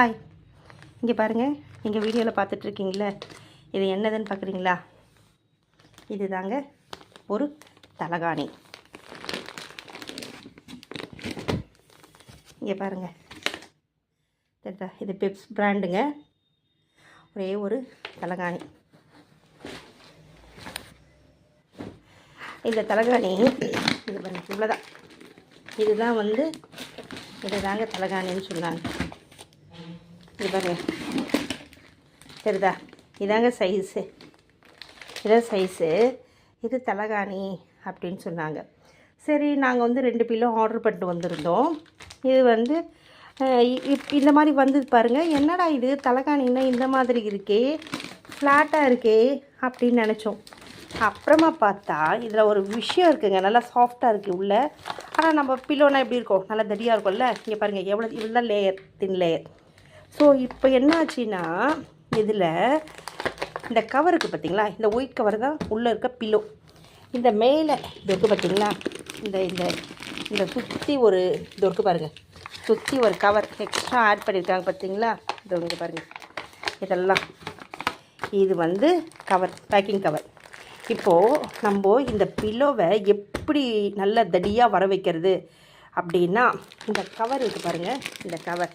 Hi இங்கே பாருங்கள் எங்கள் வீடியோவில் பார்த்துட்ருக்கீங்களே இது என்னதுன்னு பார்க்குறீங்களா இது தாங்க ஒரு தலகாணி. இங்கே பாருங்கள் தெரியுதா? இது பெப்ஸ் பிராண்டுங்க ஒரே ஒரு தலகாணி. இந்த தலகாணி இது பாருங்கள் இவ்வளோதான் இதுதான் வந்து இதுதாங்க தலகாணின்னு சொன்னாங்க. பாருங்க தெரியுதா? இதாங்க சைஸு இதான் சைஸு இது தலகாணி அப்படின்னு சொன்னாங்க. சரி நாங்கள் வந்து ரெண்டு பில்லோ ஆர்டர் பண்ணிட்டு வந்திருந்தோம். இது வந்து இப் இந்த மாதிரி வந்தது பாருங்கள் என்னடா இது? தலகாணின்னா இந்த மாதிரி இருக்கே. ஃப்ளாட்டாக இருக்கே அப்படின்னு நினச்சோம். அப்புறமா பார்த்தா இதில் ஒரு விஷயம் இருக்குங்க. நல்லா சாஃப்டாக இருக்குது உள்ள. ஆனால் நம்ம பில்லோனா எப்படி இருக்கும்? நல்லா தடியாக இருக்கும்ல? இங்கே பாருங்கள் எவ்வளோ இவ்வளோ தான் லேயர் தின் லேயர் ஸோ இப்போ என்னாச்சுன்னா இதில் இந்த கவருக்கு பார்த்தீங்களா இந்த ஒயிட் கவர் தான் உள்ளே இருக்க பில்லோ இந்த மேலே இது இருக்குது பார்த்தீங்களா இந்த இந்த இந்த சுற்றி ஒரு இது இருக்குது பாருங்கள் சுற்றி ஒரு கவர் எக்ஸ்ட்ரா ஆட் பண்ணியிருக்காங்க பார்த்தீங்களா இது இங்கே பாருங்கள் இதெல்லாம். இது வந்து கவர் பேக்கிங் கவர் இப்போது நம்ம இந்த பில்லோவை எப்படி நல்ல தடியாக வர வைக்கிறது அப்படின்னா இந்த கவர் இருக்குது பாருங்கள் இந்த கவர்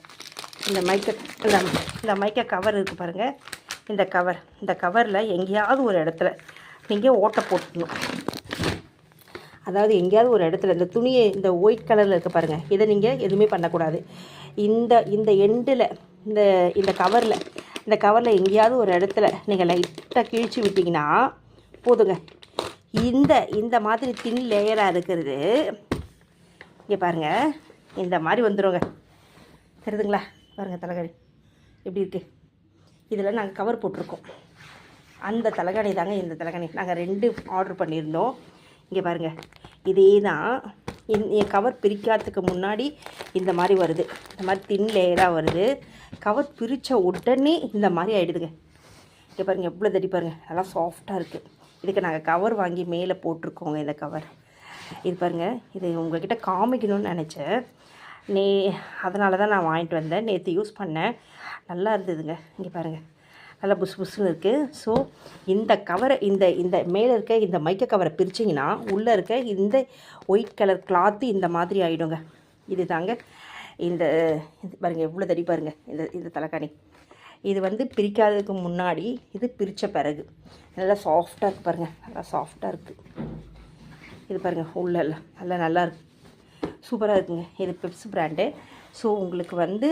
இந்த மைக்க இந்த இந்த மைக்க கவர் இருக்குது பாருங்கள் இந்த கவர் இந்த கவரில் எங்கேயாவது ஒரு இடத்துல நீங்கள் ஓட்டை போட்டுக்கணும். அதாவது எங்கேயாவது ஒரு இடத்துல இந்த துணியை இந்த ஒயிட் கலரில் இருக்க பாருங்கள் இதை நீங்கள் எதுவுமே பண்ணக்கூடாது. இந்த இந்த எண்டில் இந்த இந்த கவரில் இந்த கவரில் எங்கேயாவது ஒரு இடத்துல நீங்கள் லைட்டாக கிழிச்சு விட்டிங்கன்னா போதுங்க. இந்த இந்த மாதிரி தின் லேயராக இருக்கிறது இங்கே பாருங்கள் இந்த மாதிரி வந்துடுங்க தெரியுதுங்களா பாருங்கள் தலைகாணி. எப்படி இருக்குது இதில் நாங்கள் கவர் போட்டிருக்கோம். அந்த தலைகாணி தாங்க இந்த தலைகாணி. நாங்கள் ரெண்டு ஆர்டர் பண்ணியிருந்தோம். இங்கே பாருங்கள் இதே தான் என் கவர் பிரிக்காததுக்கு முன்னாடி இந்த மாதிரி வருது. இந்த மாதிரி தின் லேயராக வருது. கவர் பிரித்த உடனே இந்த மாதிரி ஆகிடுதுங்க இங்கே பாருங்கள் எவ்வளோ தடி பாருங்கள் நல்லா சாஃப்டாக இருக்குது இதுக்கு நாங்கள் கவர் வாங்கி மேலே போட்டிருக்கோங்க இந்த கவர் இது பாருங்கள் இது உங்கள்கிட்ட காமிக்கணும்னு நினச்சேன். நே அதனால தான் நான் வாங்கிட்டு வந்தேன். நேற்று யூஸ் பண்ணேன். நல்லா இருந்ததுங்க. இங்கே பாருங்கள் நல்லா புசு புசுன்னு இருக்குது ஸோ இந்த கவரை இந்த இந்த மேலே இருக்க இந்த மைக்க கவரை பிரிச்சிங்கன்னா உள்ளே இருக்க இந்த ஒயிட் கலர் கிளாத்து இந்த மாதிரி ஆகிடுங்க இது தாங்க இந்த இது பாருங்கள் எவ்வளோ தடி பாருங்கள் இந்த இந்த தலைக்காணி இது வந்து பிரிக்காததுக்கு முன்னாடி இது பிரித்த பிறகு. நல்லா சாஃப்டாக இருக்குது பாருங்கள் நல்லா சாஃப்டாக இருக்குது இது பாருங்கள் உள்ள நல்லா நல்லா இருக்குது சூப்பராக இருக்குங்க. இது பெப்ஸ் பிராண்டு ஸோ உங்களுக்கு வந்து